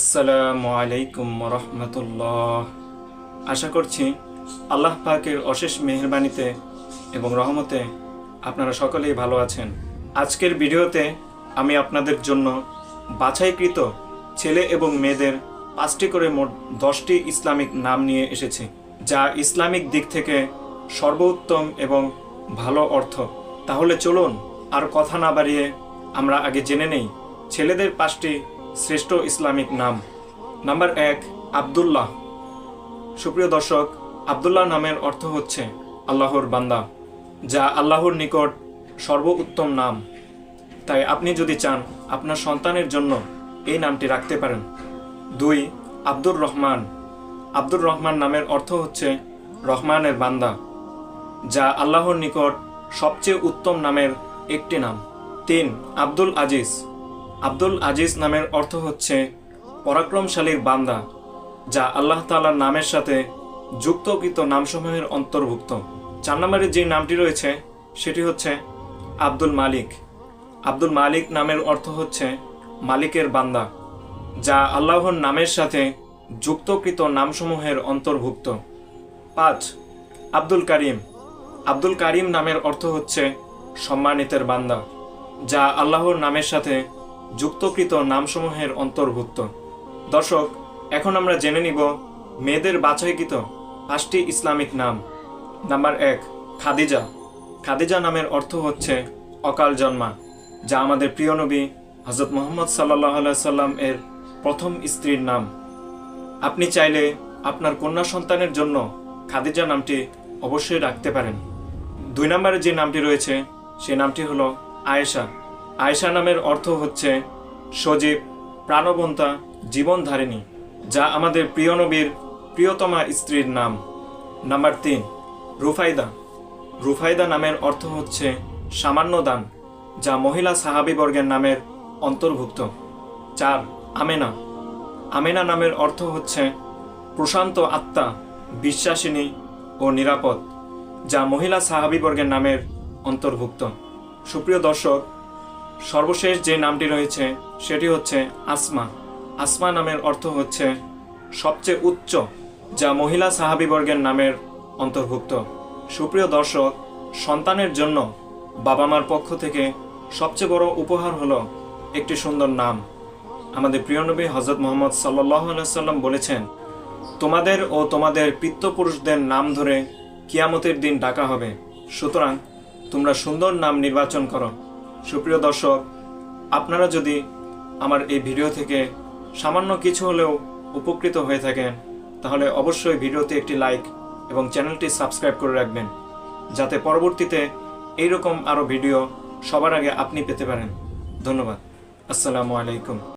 আসসালামু আলাইকুম রহমতুল্লাহ আশা করছি আল্লাহ পাকের অশেষ মেহরবানিতে এবং রহমতে আপনারা সকলেই ভালো আছেন। আজকের ভিডিওতে আমি আপনাদের জন্য বাছাইকৃত ছেলে এবং মেয়েদের পাঁচটি করে মোট দশটি ইসলামিক নাম নিয়ে এসেছি, যা ইসলামিক দিক থেকে সর্বোত্তম এবং ভালো অর্থ। তাহলে চলুন আর কথা না বাড়িয়ে আমরা আগে জেনে নেই, ছেলেদের পাঁচটি শ্রেষ্ঠ ইসলামিক নাম। নাম্বার এক, আব্দুল্লাহ। সুপ্রিয় দর্শক, আব্দুল্লাহ নামের অর্থ হচ্ছে আল্লাহর বান্দা, যা আল্লাহর নিকট সর্বোত্তম নাম। তাই আপনি যদি চান আপনার সন্তানের জন্য এই নামটি রাখতে পারেন। দুই, আব্দুর রহমান। আব্দুর রহমান নামের অর্থ হচ্ছে রহমানের বান্দা, যা আল্লাহর নিকট সবচেয়ে উত্তম নামের একটি নাম। তিন, আব্দুল আজিজ। আব্দুল আজিজ নামের অর্থ হচ্ছে পরাক্রমশালীর বান্দা, যা আল্লাহ তাআলার নামের সাথে যুক্তকৃত নামসমূহের অন্তর্ভুক্ত। চার নম্বরে যে নামটি রয়েছে, সেটি হচ্ছে আব্দুল মালিক। আব্দুল মালিক নামের অর্থ হচ্ছে মালিকের বান্দা, যা আল্লাহর নামের সাথে যুক্তকৃত নামসমূহের অন্তর্ভুক্ত। পাঁচ, আব্দুল কারিম। আব্দুল কারিম নামের অর্থ হচ্ছে সম্মানিতের বান্দা, যা আল্লাহর নামের সাথে যুক্তকৃত নামসমূহের অন্তর্ভুক্ত। দর্শক, এখন আমরা জেনে নিব মেয়েদের বাছাইকৃত পাঁচটি ইসলামিক নাম। নাম্বার এক, খাদিজা। খাদিজা নামের অর্থ হচ্ছে অকাল জন্মা, যা আমাদের প্রিয় নবী হজরত মোহাম্মদ সাল্লাহ সাল্লাম এর প্রথম স্ত্রীর নাম। আপনি চাইলে আপনার কন্যা সন্তানের জন্য খাদিজা নামটি অবশ্যই রাখতে পারেন। দুই নম্বরে যে নামটি রয়েছে সেই নামটি হলো আয়েশা। আয়েশা নামের অর্থ হচ্ছে সজীব, প্রাণবন্তা, জীবনধারিণী, যা আমাদের প্রিয় নবীর প্রিয়তমা স্ত্রীর নাম। নাম্বার তিন, রুফাইদা। রুফাইদা নামের অর্থ হচ্ছে সামান্য দান, যা মহিলা সাহাবিবর্গের নামের অন্তর্ভুক্ত। চার, আমেনা। আমেনা নামের অর্থ হচ্ছে প্রশান্ত আত্মা, বিশ্বাসিনী ও নিরাপদ, যা মহিলা সাহাবিবর্গের নামের অন্তর্ভুক্ত। সুপ্রিয় দর্শক সর্বশেষ যে নামটি রয়েছে, সেটি হচ্ছে আসমা। আসমা নামের অর্থ হচ্ছে সবচেয়ে উচ্চ, যা মহিলা সাহাবিবর্গের নামের অন্তর্ভুক্ত। সুপ্রিয় দর্শক, সন্তানের জন্য বাবা মার পক্ষ থেকে সবচেয়ে বড় উপহার হলো একটি সুন্দর নাম। আমাদের প্রিয় নবী হজরত মোহাম্মদ সাল্লাহ সাল্লাম বলেছেন, তোমাদের ও তোমাদের পিত্তপুরুষদের নাম ধরে কিয়ামতের দিন ডাকা হবে। সুতরাং তোমরা সুন্দর নাম নির্বাচন করো। সুপ্রিয় দর্শক, আপনারা যদি আমার এই ভিডিও থেকে সামান্য কিছু হলেও উপকৃত হয়ে থাকেন, তাহলে অবশ্যই ভিডিওতে একটি লাইক এবং চ্যানেলটি সাবস্ক্রাইব করে রাখবেন, যাতে পরবর্তীতে এইরকম আরও ভিডিও সবার আগে আপনি পেতে পারেন। ধন্যবাদ। আসসালামু আলাইকুম।